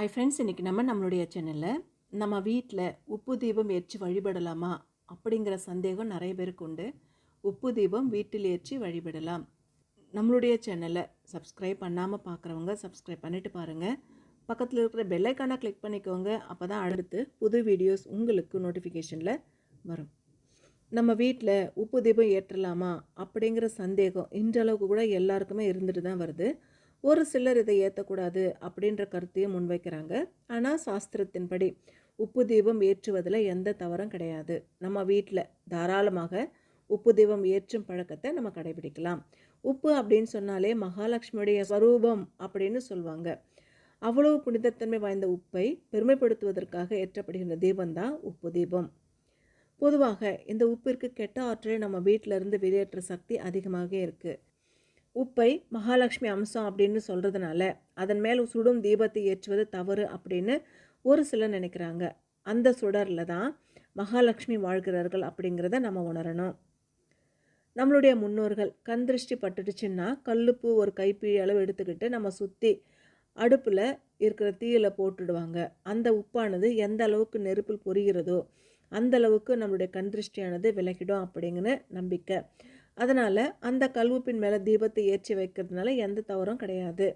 Hi friends இன்றைக்கி நம்ம நம்மளுடைய சேனலில் நம்ம வீட்டில் உப்பு தீபம் ஏற்றி வழிபடலாமா அப்படிங்கிற சந்தேகம் நிறைய பேருக்கு உண்டு. உப்பு தீபம் வீட்டில் ஏற்றி வழிபடலாம். நம்மளுடைய சேனலை சப்ஸ்கிரைப் பண்ணாமல் பார்க்குறவங்க சப்ஸ்கிரைப் பண்ணிவிட்டு பாருங்கள் பக்கத்தில் இருக்கிற பெல்லைக்கானை கிளிக் பண்ணிக்கோங்க. அப்போ தான் அடுத்து புது வீடியோஸ் உங்களுக்கு நோட்டிஃபிகேஷனில் வரும். நம்ம வீட்டில் உப்பு தீபம் ஏற்றலாமா அப்படிங்கிற சந்தேகம் இன்றளவுக்கு கூட எல்லாருக்குமே இருந்துட்டு தான் வருது. ஒரு சிலர் இதை ஏற்றக்கூடாது அப்படின்ற கருத்தையும் முன்வைக்கிறாங்க. ஆனால் சாஸ்திரத்தின்படி உப்பு தீபம் ஏற்றுவதில் எந்த தவறும் கிடையாது. நம்ம வீட்டில் தாராளமாக உப்பு தீபம் ஏற்றும் பழக்கத்தை நம்ம கடைபிடிக்கலாம். உப்பு அப்படின்னு சொன்னாலே மகாலட்சுமியுடைய ஸ்வரூபம் அப்படின்னு சொல்லுவாங்க அவ்வளவு புனிதத்தன்மை வாய்ந்த உப்பை பெருமைப்படுத்துவதற்காக ஏற்றப்படுகின்ற தீபம் தான் உப்பு தீபம். பொதுவாக இந்த உப்பிற்கு கெட்ட ஆற்றலை நம்ம வீட்டிலிருந்து வெளியேற்ற சக்தி அதிகமாக இருக்குது உப்பை மகாலட்சுமி அம்சம் அப்படின்னு சொல்கிறதுனால அதன் மேல் சுடும் தீபத்தை ஏற்றுவது தவறு அப்படின்னு ஒரு சிலர் நினைக்கிறாங்க. அந்த சுடரில் தான் மகாலட்சுமி வாழ்கிறார்கள் அப்படிங்கிறத நம்ம உணரணும். நம்மளுடைய முன்னோர்கள் கண் திருஷ்டி பட்டுடுச்சுன்னா கல்லுப்பு ஒரு கைப்பிழி அளவு எடுத்துக்கிட்டு நம்ம சுற்றி அடுப்பில் இருக்கிற தீயில் போட்டுடுவாங்க. அந்த உப்பானது எந்த அளவுக்கு நெருப்பில் பொரிகிறதோ அந்த அளவுக்கு நம்மளுடைய கண் திருஷ்டியானது விலகிடும் அப்படிங்கிற நம்பிக்கை. அதனால் அந்த கல்வெப்பின் மேலே தீபத்தை ஏற்றி வைக்கிறதுனால எந்த தவறும் கிடையாது.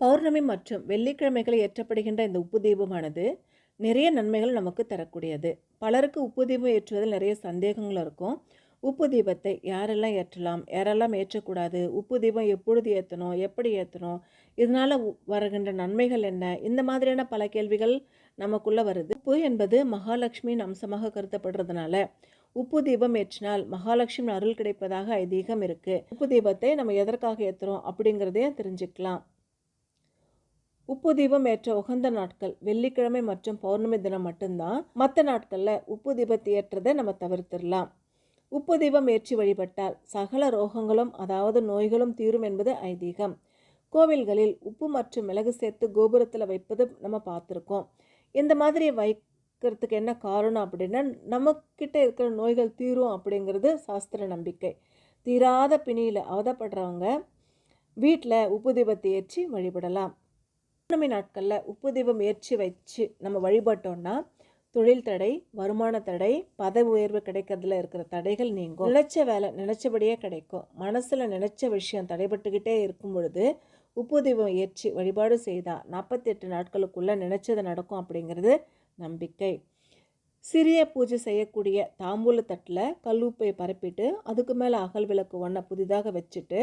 பௌர்ணமி மற்றும் வெள்ளிக்கிழமைகளை ஏற்றப்படுகின்ற இந்த உப்பு தீபமானது நிறைய நன்மைகள் நமக்கு தரக்கூடியது. பலருக்கு உப்பு தீபம் ஏற்றுவதில் நிறைய சந்தேகங்கள் இருக்கும். உப்பு தீபத்தை யாரெல்லாம் ஏற்றலாம்? யாரெல்லாம் ஏற்றக்கூடாது? உப்பு தீபம் எப்பொழுது ஏற்றணும் எப்படி ஏற்றணும் இதனால் வருகின்ற நன்மைகள் என்ன? இந்த மாதிரியான பல கேள்விகள் நமக்குள்ளே வருது. உப்பு என்பது மகாலட்சுமியின் அம்சமாக கருதப்படுறதுனால உப்பு தீபம் ஏற்றினால் மகாலட்சுமி அருள் கிடைப்பதாக ஐதீகம் இருக்குது உப்பு தீபத்தை நம்ம எதற்காக ஏற்றுறோம் அப்படிங்கிறதையும் தெரிஞ்சுக்கலாம். உப்பு தீபம் ஏற்ற உகந்த நாட்கள் வெள்ளிக்கிழமை மற்றும் பௌர்ணமி தினம் மட்டும்தான். மற்ற நாட்களில் உப்பு தீபத்தை ஏற்றதை நம்ம தவிர்த்திடலாம். உப்பு தீபம் ஏற்றி வழிபட்டால் சகல ரோகங்களும் அதாவது நோய்களும் தீரும் என்பது ஐதீகம். கோவில்களில் உப்பு மற்றும் மிளகு சேர்த்து கோபுரத்தில் வைப்பது நம்ம பார்த்துருக்கோம். இந்த மாதிரி வை இருக்கிறதுக்கு என்ன காரணம் அப்படின்னா நம்மக்கிட்ட இருக்கிற நோய்கள் தீரும் அப்படிங்கிறது சாஸ்திர நம்பிக்கை. தீராத பிணியில் அவதப்படுறவங்க வீட்டில் உப்பு தீபத்தை ஏற்றி வழிபடலாம். பௌர்ணமி நாட்களில் உப்பு தீபம் ஏற்றி வச்சு நம்ம வழிபட்டோம்னா தொழில் தடை வருமான தடை பதவி உயர்வு கிடைக்கிறதுல இருக்கிற தடைகள் நீங்கும். நினைச்ச வேலை நினைச்சபடியே கிடைக்கும். மனசில் நினச்ச விஷயம் தடைபட்டுக்கிட்டே இருக்கும் பொழுது உப்பு தீபம் ஏற்றி வழிபாடு செய்தால் நாற்பத்தெட்டு நாட்களுக்குள்ளே நினைச்சது நடக்கும் அப்படிங்கிறது நம்பிக்கை. சிறிய பூஜை செய்யக்கூடிய தாம்பூல தட்டில் கல்லுப்பை பரப்பிட்டு அதுக்கு மேலே அகல் விளக்கு ஒன்றை புதிதாக வச்சுட்டு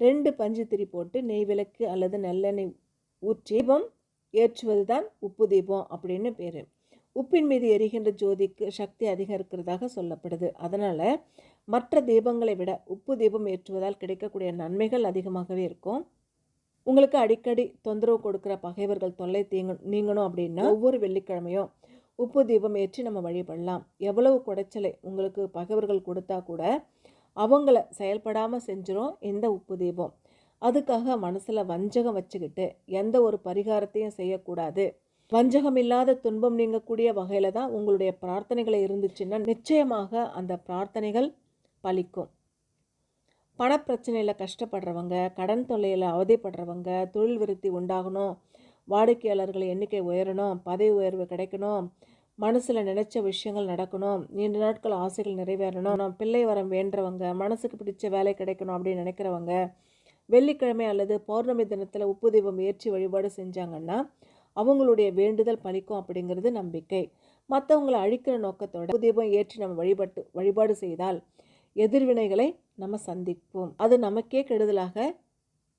ரெண்டு பஞ்சு திரி போட்டு நெய் விளக்கு அல்லது நல்லெண்ணெய் ஊற்றி தீபம் ஏற்றுவது தான் உப்பு தீபம் அப்படின்னு பேர். உப்பின் மீது எரிகின்ற ஜோதிக்கு சக்தி அதிகம் இருக்கிறதாக சொல்லப்படுது. அதனால் மற்ற தீபங்களை விட உப்பு தீபம் ஏற்றுவதால் கிடைக்கக்கூடிய நன்மைகள் அதிகமாகவே இருக்கும். உங்களுக்கு அடிக்கடி தொந்தரவு கொடுக்குற பகைவர்கள் தொல்லை தீங்க நீங்கணும் அப்படின்னா ஒவ்வொரு வெள்ளிக்கிழமையும் உப்பு தீபம் ஏற்றி நம்ம வழிபடலாம். எவ்வளவு குடைச்சலை உங்களுக்கு பகைவர்கள் கொடுத்தா கூட அவங்கள செயல்படாமல் செஞ்சிடும் இந்த உப்பு தீபம். அதுக்காக மனசில் வஞ்சகம் வச்சுக்கிட்டு எந்த ஒரு பரிகாரத்தையும் செய்யக்கூடாது. வஞ்சகம் இல்லாத துன்பம் நீங்கக்கூடிய வகையில் தான் உங்களுடைய பிரார்த்தனைகளை இருந்துச்சுன்னா நிச்சயமாக அந்த பிரார்த்தனைகள் பலிக்கும். பணப்பிரச்சனையில் கஷ்டப்படுறவங்க கடன் தொல்லையில் அவதிப்படுறவங்க தொழில் விருத்தி உண்டாகணும் வாடிக்கையாளர்கள் எண்ணிக்கை உயரணும் பதவி உயர்வு கிடைக்கணும் மனசில் நினச்ச விஷயங்கள் நடக்கணும் நீண்ட நாட்கள் ஆசைகள் நிறைவேறணும் பிள்ளை வரம் வேண்டுறவங்க மனசுக்கு பிடிச்ச வேலை கிடைக்கணும் அப்படின்னு நினைக்கிறவங்க வெள்ளிக்கிழமை அல்லது பௌர்ணமி தினத்தில் உப்பு தீபம் ஏற்றி வழிபாடு செஞ்சாங்கன்னா அவங்களுடைய வேண்டுதல் பலிக்கும் அப்படிங்கிறது நம்பிக்கை. மற்றவங்களை அழிக்கிற நோக்கத்தோட உப்பு தீபம் ஏற்றி நம்ம வழிபட்டு வழிபாடு செய்தால் எதிர்வினைகளை நம்ம சந்திப்போம். அது நமக்கே கெடுதலாக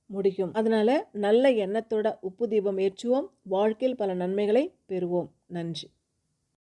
முடியும். அதனால் நல்ல எண்ணத்தோட உப்பு தீபம் ஏற்றுவோம். வாழ்க்கையில் பல நன்மைகளை பெறுவோம். நன்றி.